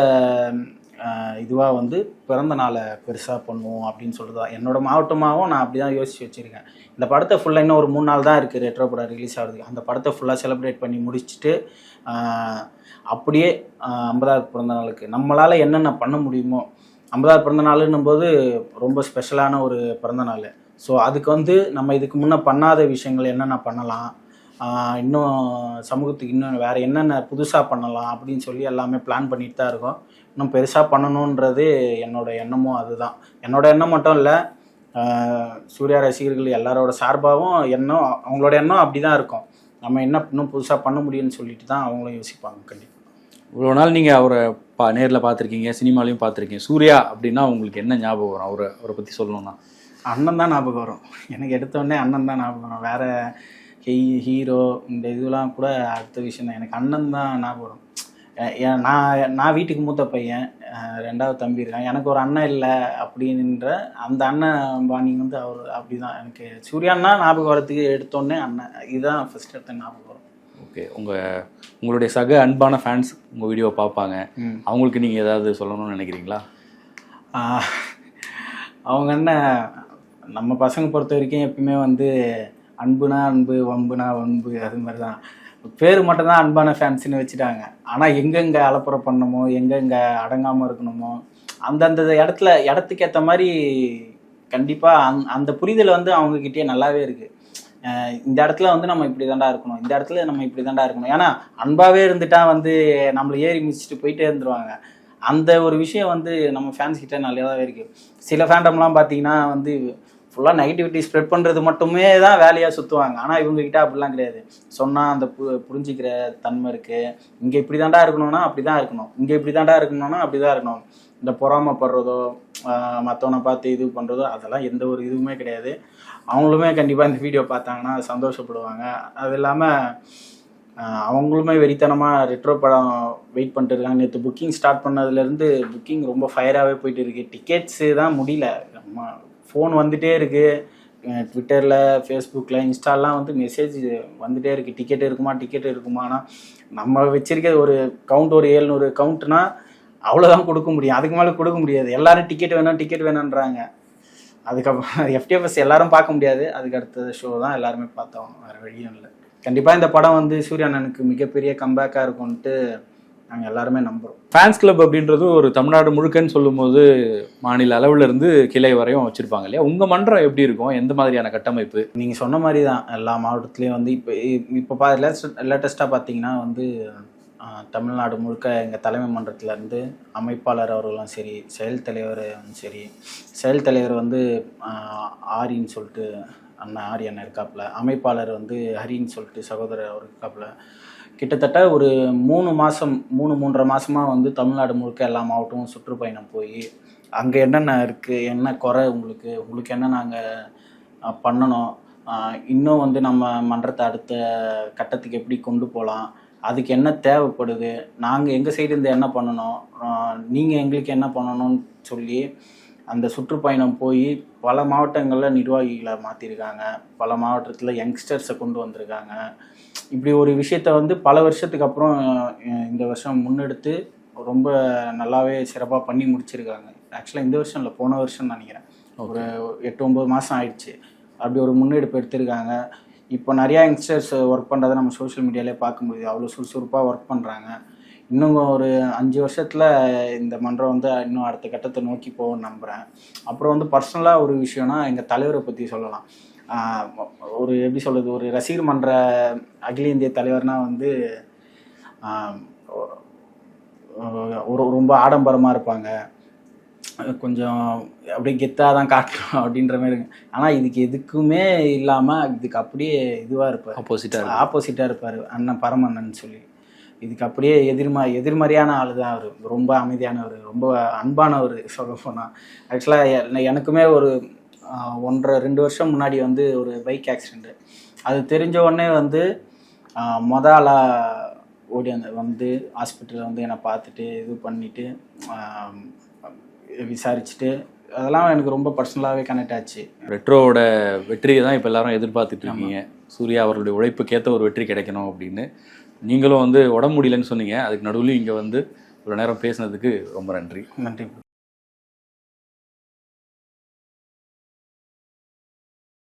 இதுவாக வந்து பிறந்த நாளை பெருசாக பண்ணுவோம் அப்படின்னு சொல்லிட்டு தான் என்னோட மாவட்டமாகவும் நான் அப்படி தான் யோசித்து வச்சுருக்கேன். இந்த படத்தை ஃபுல்லாக இன்னும் ஒரு மூணு நாள் தான் இருக்குது ரெட்ரோ படம் ரிலீஸ் ஆகிறதுக்கு. அந்த படத்தை ஃபுல்லாக செலிப்ரேட் பண்ணி முடிச்சுட்டு அப்படியே ஐம்பதாவது பிறந்த நாளுக்கு. நம்மளால் என்னென்ன பண்ண முடியுமோ ஐம்பதாவது பிறந்த நாளுன்னும் போது ரொம்ப ஸ்பெஷலான ஒரு பிறந்த நாள். ஸோ அதுக்கு வந்து நம்ம இதுக்கு முன்னே பண்ணாத விஷயங்கள் என்னென்ன பண்ணலாம் இன்னும் சமூகத்துக்கு இன்னும் வேறு என்னென்ன புதுசாக பண்ணலாம் அப்படின்னு சொல்லி எல்லாமே பிளான் பண்ணிட்டு தான் இருக்கோம். இன்னும் பெருசாக பண்ணணுன்றது என்னோட எண்ணமும் அதுதான். என்னோட எண்ணம் மட்டும் இல்லை சூர்யா ரசிகர்கள் எல்லாரோட சார்பாகவும் எண்ணம் அவங்களோட எண்ணம் அப்படி தான் இருக்கும். நம்ம என்ன இன்னும் புதுசாக பண்ண முடியும்னு சொல்லிட்டு தான் அவங்களும் யோசிப்பாங்க கண்டிப்பாக இவ்வளோ நாள் நீங்கள் அவரை பா நேரில் பார்த்துருக்கீங்க சினிமாலையும் பார்த்துருக்கீங்க. சூர்யா அப்படின்னா உங்களுக்கு என்ன ஞாபகம் வரும்? அவரை அவரை பற்றி சொல்லணும்னா. அண்ணன் தான் ஞாபகம் வரும். எனக்கு எடுத்த உடனே அண்ணன் தான் ஞாபகம் வரும். வேற ஹீ ஹீரோ இந்த இதெல்லாம் கூட அடுத்த விஷயம் தான். எனக்கு அண்ணன் தான் ஞாபகம் வரும். நான் நான் வீட்டுக்கு மூத்த பையன் ரெண்டாவது தம்பி இருக்கான். எனக்கு ஒரு அண்ணன் இல்லை அப்படின்ற அந்த அண்ணன் பாணிங் வந்து அவர் அப்படிதான். எனக்கு சூர்யான்னா ஞாபகம் வரதுக்கு எடுத்தோடனே அண்ணன். இதுதான் ஃபர்ஸ்ட் எடுத்த ஞாபகம் வரும். ஓகே. உங்கள் உங்களுடைய சக அன்பான ஃபேன்ஸ் உங்கள் வீடியோவை பார்ப்பாங்க. அவங்களுக்கு நீங்கள் ஏதாவது சொல்லணும்னு நினைக்கிறீங்களா? அவங்க என்ன நம்ம பசங்க பொறுத்த வரைக்கும் எப்பயுமே வந்து அன்புனா அன்பு வம்புனா வம்பு அது மாதிரி தான் பேர் மட்டும்தான் அன்பான ஃபேன்ஸ்னு வச்சுட்டாங்க. ஆனால் எங்கெங்கே அலப்புற பண்ணணுமோ எங்கெங்கே அடங்காமல் இருக்கணுமோ அந்தந்த இடத்துல இடத்துக்கு ஏற்ற மாதிரி கண்டிப்பாக அந் அந்த புரிதல் வந்து அவங்கக்கிட்டே நல்லாவே இருக்குது இந்த இடத்துல வந்து நம்ம இப்படி தாண்டா இருக்கணும் இந்த இடத்துல நம்ம இப்படி தாண்டா இருக்கணும். ஏன்னா அன்பாகவே இருந்துட்டா வந்து நம்மளை ஏறி மிதிச்சுட்டு போயிட்டே இருந்துருவாங்க. அந்த ஒரு விஷயம் வந்து நம்ம ஃபேன்ஸ் கிட்ட நல்லதாகவே இருக்குது சில ஃபேண்டம்லாம் பார்த்தீங்கன்னா வந்து ஃபுல்லாக நெகட்டிவிட்டி ஸ்ப்ரெட் பண்ணுறது மட்டுமே தான் வேலையாக சுற்றுவாங்க ஆனால் இவங்கக்கிட்ட அப்படிலாம் கிடையாது. சொன்னால் அந்த பு புரிஞ்சிக்கிற தன்மை இருக்குது இங்கே இப்படி தாண்டா இருக்கணும்னா அப்படி தான் இருக்கணும். இங்கே இப்படி தாண்டா இருக்கணும்னா அப்படி தான் இருக்கணும். இந்த பொறாமைப்படுறதோ மற்றவனை பார்த்து இது பண்ணுறதோ அதெல்லாம் எந்த ஒரு இதுவுமே கிடையாது. அவங்களுமே கண்டிப்பாக இந்த வீடியோ பார்த்தாங்கன்னா சந்தோஷப்படுவாங்க. அது இல்லாமல் அவங்களுமே வெறித்தனமாக ரெட்ரோ படம் வெயிட் பண்ணிட்டு இருக்காங்க. நேற்று புக்கிங் ஸ்டார்ட் பண்ணதுலேருந்து புக்கிங் ரொம்ப ஃபயராகவே போயிட்டு இருக்கு. டிக்கெட்ஸு தான் முடியல. ஃபோன் வந்துகிட்டே இருக்குது ட்விட்டரில் ஃபேஸ்புக்கில் இன்ஸ்டாலாம் வந்து மெசேஜ் வந்துகிட்டே இருக்குது டிக்கெட் இருக்குமா டிக்கெட் இருக்குமானா நம்ம வச்சுருக்க ஒரு கவுண்ட் ஒரு ஏழ்நூறு கவுண்ட்னா அவ்வளோதான் கொடுக்க முடியும். அதுக்கு மேலே கொடுக்க முடியாது. எல்லோரும் டிக்கெட் வேணும் டிக்கெட் வேணுன்றாங்க அதுக்கப்புறம் எஃப்டிஎஃப்எஸ் எல்லாரும் பார்க்க முடியாது. அதுக்கு அடுத்த ஷோ தான் எல்லாருமே பார்த்தோம். வேறு வழியும் இல்லை. கண்டிப்பாக இந்த படம் வந்து சூர்யா அண்ணனுக்கு மிகப்பெரிய கம்பேக்காக இருக்கும்ன்ட்டு நாங்கள் எல்லாருமே நம்புகிறோம் ஃபேன்ஸ் கிளப் அப்படின்றது ஒரு தமிழ்நாடு முழுக்கன்னு சொல்லும்போது மாநில அளவுல இருந்து கிளை வரையும் வச்சிருப்பாங்க இல்லையா? உங்க மன்றம் எப்படி இருக்கும்? எந்த மாதிரியான கட்டமைப்பு? நீங்கள் சொன்ன மாதிரி தான் எல்லா மாவட்டத்துலேயும் வந்து இப்போ இப்போ பா லேட்டஸ்ட்டாக பார்த்தீங்கன்னா வந்து தமிழ்நாடு முழுக்க எங்கள் தலைமை மன்றத்திலேருந்து அமைப்பாளர் அவர்களும் சரி செயல் தலைவரும் சரி செயல் தலைவர் வந்து ஆரின்னு சொல்லிட்டு அண்ணன் ஆரி அண்ணன் இருக்காப்புல. அமைப்பாளர் வந்து ஹரின்னு சொல்லிட்டு சகோதரர் அவர் இருக்காப்புல. கிட்டத்தட்ட ஒரு மூணு மாதம் மூணு மூன்றரை மாதமாக வந்து தமிழ்நாடு முழுக்க எல்லா மாவட்டமும் சுற்றுப்பயணம் போய் அங்கே என்னென்ன இருக்குது என்ன குறை உங்களுக்கு உங்களுக்கு என்ன நாங்கள் பண்ணணும் இன்னும் வந்து நம்ம மன்றத்தை அடுத்த கட்டத்துக்கு எப்படி கொண்டு போகலாம் அதுக்கு என்ன தேவைப்படுது நாங்கள் எங்கள் சைடு இருந்து என்ன பண்ணணும் நீங்கள் எங்களுக்கு என்ன பண்ணணும்னு சொல்லி அந்த சுற்றுப்பயணம் போய் பல மாவட்டங்களில் நிர்வாகிகளை மாற்றிருக்காங்க பல மாவட்டத்தில் யங்ஸ்டர்ஸை கொண்டு வந்திருக்காங்க இப்படி ஒரு விஷயத்த வந்து பல வருஷத்துக்கு அப்புறம் இந்த வருஷம் முன்னெடுத்து ரொம்ப நல்லாவே சிறப்பாக பண்ணி முடிச்சிருக்காங்க. ஆக்சுவலாக இந்த வருஷம் இல்லை போன வருஷம் நினைக்கிறேன். ஒரு எட்டு ஒம்பது மாதம் ஆயிடுச்சு. அப்படி ஒரு முன்னெடுப்பு எடுத்திருக்காங்க. இப்போ நிறையா யங்ஸ்டர்ஸ் ஒர்க் பண்ணுறதை நம்ம சோஷியல் மீடியாலே பார்க்க முடியுது அவ்வளோ சுறுசுறுப்பாக ஒர்க் பண்ணுறாங்க இன்னும் ஒரு அஞ்சு வருஷத்தில் இந்த மன்றம் வந்து இன்னும் அடுத்த கட்டத்தை நோக்கி போகும்னு நம்புகிறேன் அப்புறம் வந்து பர்சனலாக ஒரு விஷயம்னா எங்கள் தலைவரை பற்றி சொல்லலாம். ஒரு எப்படி சொல்கிறது ஒரு ரசிகர் மன்ற அகில இந்திய தலைவர்னா வந்து ஒரு ரொம்ப ஆடம்பரமாக இருப்பாங்க. கொஞ்சம் அப்படியே கெத்தாக தான் காட்டணும் அப்படின்ற மாதிரி இருக்கு. ஆனால் இதுக்கு எதுக்குமே இல்லாமல் இதுக்கு அப்படியே இதுவாக இருப்பார். ஆப்போசிட்டா இருக்கு ஆப்போசிட்டாக இருப்பார் அண்ணன் பரமண்ணன் சொல்லி. இதுக்கு அப்படியே எதிர்மா எதிர்மறையான ஆள் தான் அவர். ரொம்ப அமைதியானவர் ரொம்ப அன்பானவர் சொல்ல போனால் ஆக்சுவலாக எனக்குமே ஒரு ஒன்றரை ரெண்டு வருஷம் முன்னாடி வந்து ஒரு பைக் ஆக்சிடெண்ட்டு அது தெரிஞ்ச உடனே வந்து மொத ஆளாக ஓடி அந்த வந்து ஹாஸ்பிட்டலில் வந்து என்னை பார்த்துட்டு இது பண்ணிவிட்டு விசாரிச்சுட்டு அதெல்லாம் எனக்கு ரொம்ப பர்சனலாகவே கனெக்ட் ஆச்சு. ரெட்ரோவோட வெற்றியை தான் இப்போ எல்லாரும் எதிர்பார்த்துட்டு இருக்கீங்க. சூர்யா அவர்களுடைய உழைப்புக்கேற்ற ஒரு வெற்றி கிடைக்கணும் அப்படின்னு. நீங்களும் வந்து உடம்பு முடியலன்னு சொன்னீங்க. அதுக்கு நடுவில் இங்கே வந்து ஒரு நேரம் பேசுனதுக்கு ரொம்ப நன்றி. நன்றி